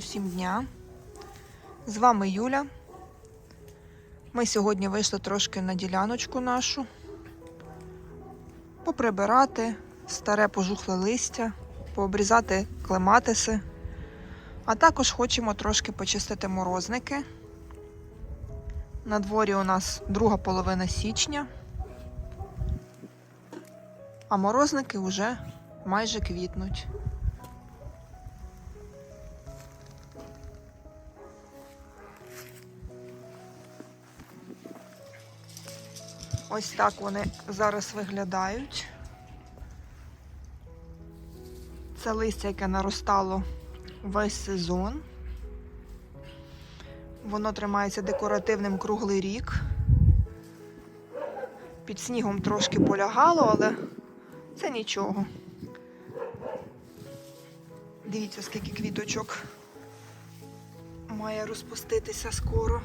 усім дня. З вами Юля. Ми сьогодні вийшли трошки на діляночку нашу. Поприбирати старе пожухле листя, пообрізати клематиси. А також хочемо трошки почистити морозники. На дворі у нас друга половина січня, а морозники вже майже квітнуть. Ось так вони зараз виглядають. Це листя, яке наростало весь сезон. Воно тримається декоративним круглий рік. Під снігом трошки полягало, але це нічого. Дивіться, скільки квіточок має розпуститися скоро.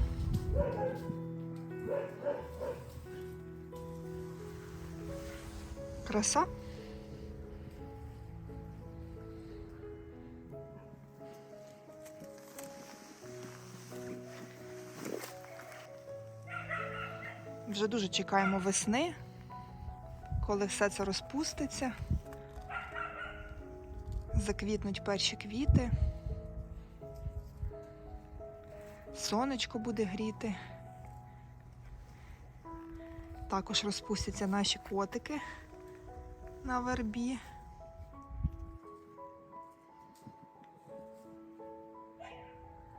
Краса. Вже дуже чекаємо весни, коли все це розпуститься. Заквітнуть перші квіти. Сонечко буде гріти. Також розпустяться наші котики на вербі.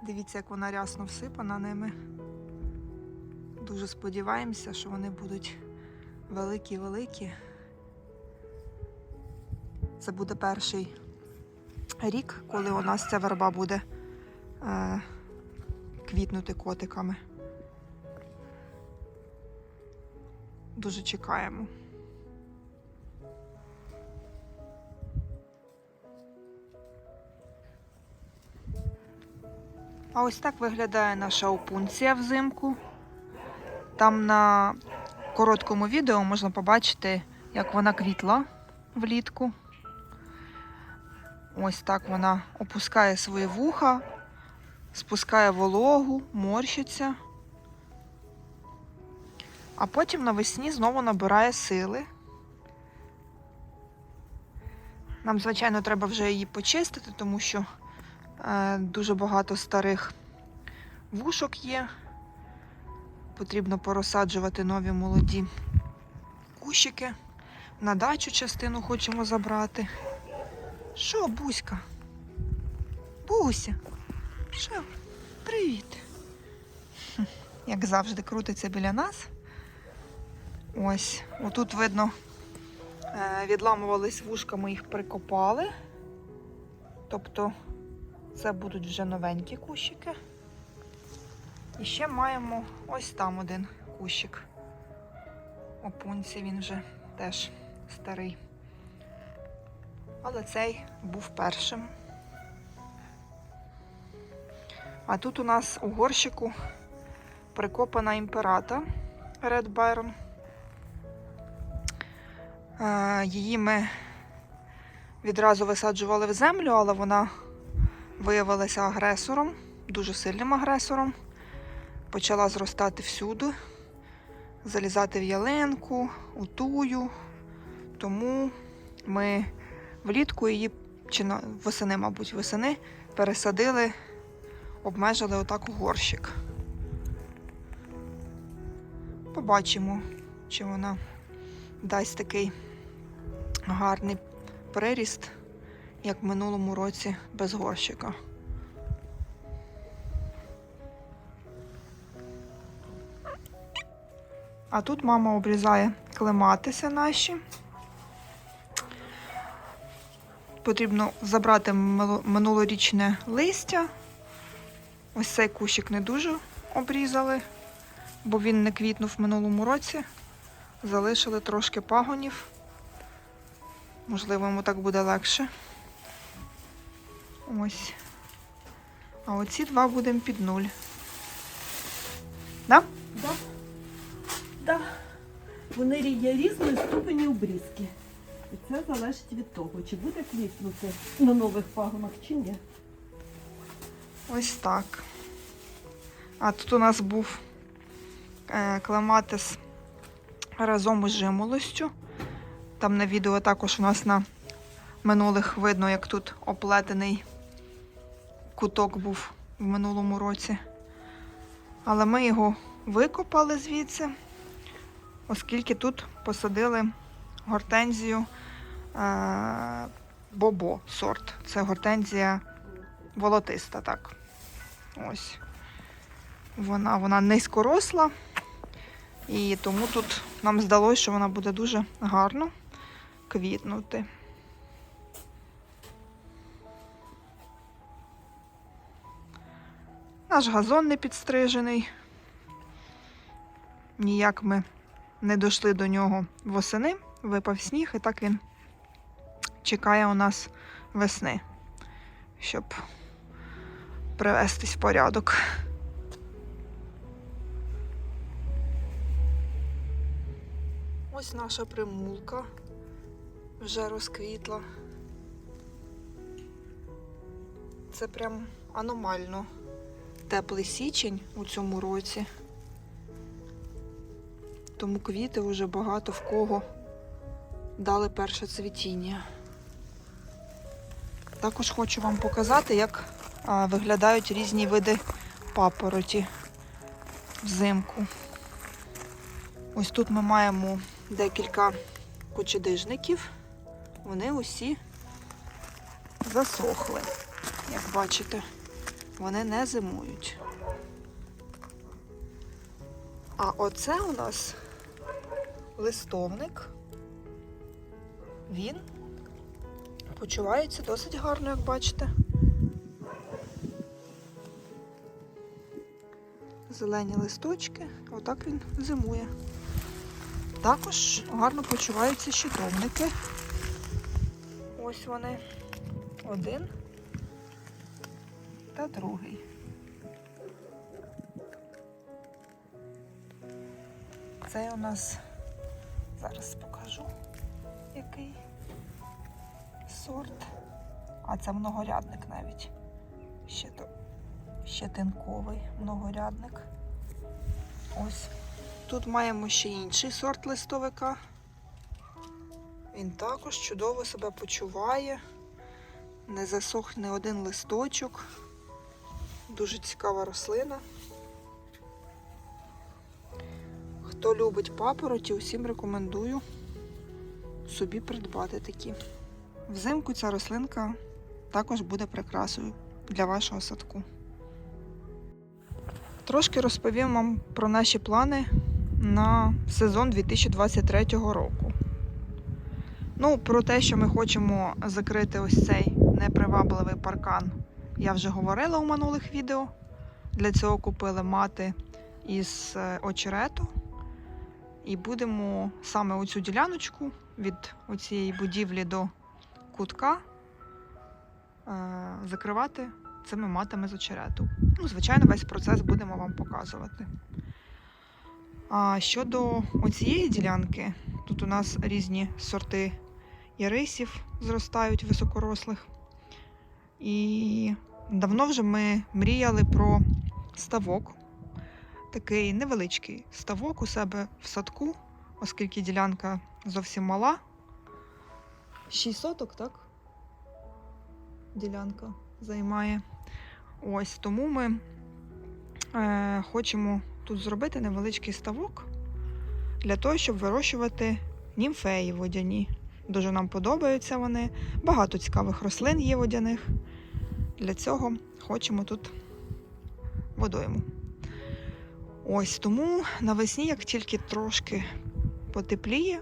Дивіться, як вона рясно всипана ними. Дуже сподіваємося, що вони будуть великі-великі. Це буде перший рік, коли у нас ця верба буде е, квітнути котиками. Дуже чекаємо. А ось так виглядає наша опунція взимку. Там на короткому відео можна побачити, як вона квітла влітку. Ось так вона опускає свої вуха, спускає вологу, морщиться. А потім навесні знову набирає сили. Нам, звичайно, треба вже її почистити, тому що дуже багато старих вушок є. Потрібно порозсаджувати нові молоді кущики. На дачу частину хочемо забрати. Що, Буська? Буся? Що? Привіт. Як завжди, крутиться біля нас. Ось, отут видно, е, відламувались вушка, ми їх прикопали. Тобто це будуть вже новенькі кущики. І ще маємо ось там один кущик. Опунці він вже теж старий. Але цей був першим. А тут у нас у горщику прикопана імперата Red Byron. Е, Її ми відразу висаджували в землю, але вона виявилася агресором, дуже сильним агресором почала зростати всюди, залізати в ялинку, у тую. Тому ми влітку її, чи на восени, мабуть, восени, пересадили, обмежили отак у горщик. Побачимо, чи вона дасть такий гарний приріст, як в минулому році без горщика. А тут мама обрізає клематиси наші. Потрібно забрати минулорічне листя. Ось цей кущик не дуже обрізали, бо він не квітнув минулому році. Залишили трошки пагонів. Можливо, йому так буде легше. Ось. А оці два будемо під нуль. Да? Да. Да. Вони є різної ступені обрізки. І це залежить від того, чи буде квітнути на нових пагонах чи ні. Ось так. А тут у нас був е, клематис разом із жимолостю. Там на відео також у нас на минулих видно, як тут оплетений куток був в минулому році. Але ми його викопали звідси, оскільки тут посадили гортензію е, бобо сорт. Це гортензія волотиста, так. Ось. Вона, вона низькоросла, і тому тут нам здалося, що вона буде дуже гарно квітнути. Наш газон не підстрижений. Ніяк ми не дійшли до нього восени, випав сніг, і так він чекає у нас весни, щоб привестись в порядок. Ось наша примулка вже розквітла. Це прям аномально теплий січень у цьому році. Тому квіти вже багато в кого дали перше цвітіння. Також хочу вам показати, як виглядають різні види папороті взимку. Ось тут ми маємо декілька кучедижників. Вони усі засохли, як бачите вони не зимують. А оце у нас листовник. Він почувається досить гарно, як бачите. Зелені листочки, отак він зимує. Також гарно почуваються щитовники. Ось вони. Один та другий. Це у нас зараз покажу який сорт. А це многорядник навіть. Ще то щетинковий многорядник. Ось. Тут маємо ще інший сорт листовика. Він також чудово себе почуває. Не засох не один листочок. Дуже цікава рослина. Хто любить папороті, усім рекомендую собі придбати такі. Взимку ця рослинка також буде прикрасою для вашого садку. Трошки розповім вам про наші плани на сезон 2023 року. Ну, про те, що ми хочемо закрити ось цей непривабливий паркан я вже говорила у минулих відео. Для цього купили мати із е, очерету. І будемо саме оцю діляночку від оцієї будівлі до кутка е, закривати цими матами з очерету. Ну, звичайно, весь процес будемо вам показувати. А щодо оцієї ділянки, тут у нас різні сорти ярисів зростають високорослих. І давно вже ми мріяли про ставок. Такий невеличкий ставок у себе в садку, оскільки ділянка зовсім мала. 6 соток, так? Ділянка займає. Ось тому ми е, хочемо тут зробити невеличкий ставок для того, щоб вирощувати німфеї водяні. Дуже нам подобаються вони. Багато цікавих рослин є водяних. Для цього хочемо тут водойму. Ось тому навесні, як тільки трошки потепліє,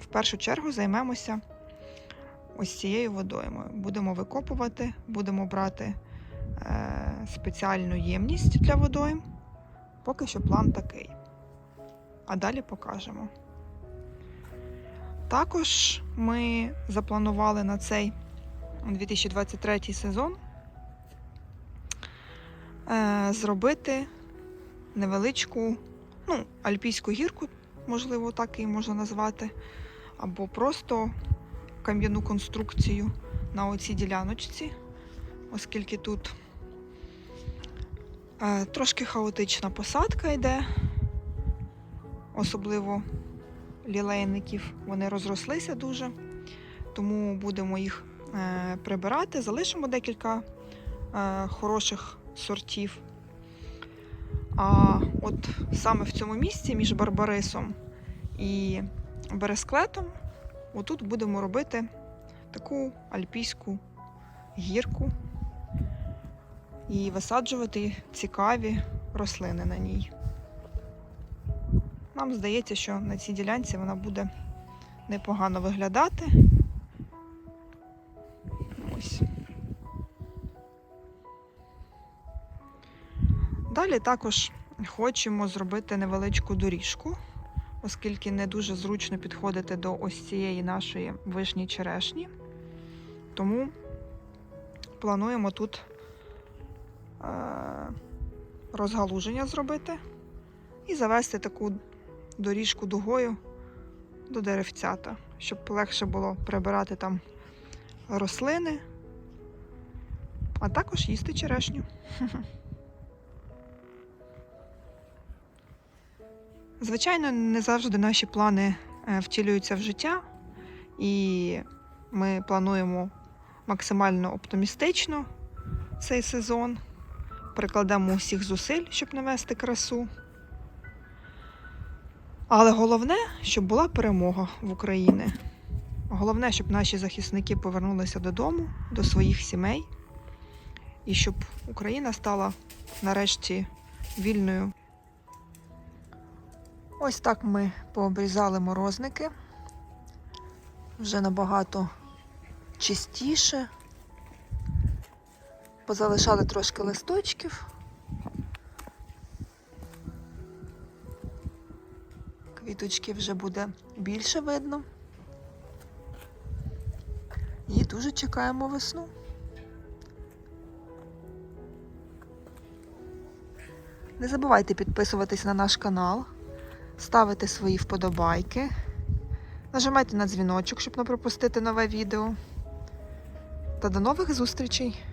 в першу чергу займемося ось цією водоймою. Будемо викопувати, будемо брати е, спеціальну ємність для водойм. Поки що план такий. А далі покажемо. Також ми запланували на цей 2023 сезон е, зробити невеличку, ну, альпійську гірку, можливо, так її можна назвати, або просто кам'яну конструкцію на оцій діляночці, оскільки тут Е, Трошки хаотична посадка йде, особливо лілейників. Вони розрослися дуже, тому будемо їх е, прибирати. Залишимо декілька е, хороших сортів. А от саме в цьому місці між Барбарисом і Бересклетом, отут будемо робити таку альпійську гірку і висаджувати цікаві рослини на ній. Нам здається, що на цій ділянці вона буде непогано виглядати. Ось. Далі також хочемо зробити невеличку доріжку, оскільки не дуже зручно підходити до ось цієї нашої вишні черешні. Тому плануємо тут е, розгалуження зробити і завести таку доріжку дугою до деревцята, щоб легше було прибирати там рослини, а також їсти черешню. Звичайно, не завжди наші плани е, втілюються в життя, і ми плануємо максимально оптимістично цей сезон. Прикладемо усіх зусиль, щоб навести красу. Але головне, щоб була перемога в Україні. Головне, щоб наші захисники повернулися додому, до своїх сімей, і щоб Україна стала нарешті вільною. Ось так ми пообрізали морозники. Вже набагато чистіше. Позалишали трошки листочків. Квіточки вже буде більше видно. І дуже чекаємо весну. Не забувайте підписуватись на наш канал, ставити свої вподобайки, нажимайте на дзвіночок, щоб не пропустити нове відео. Та до нових зустрічей!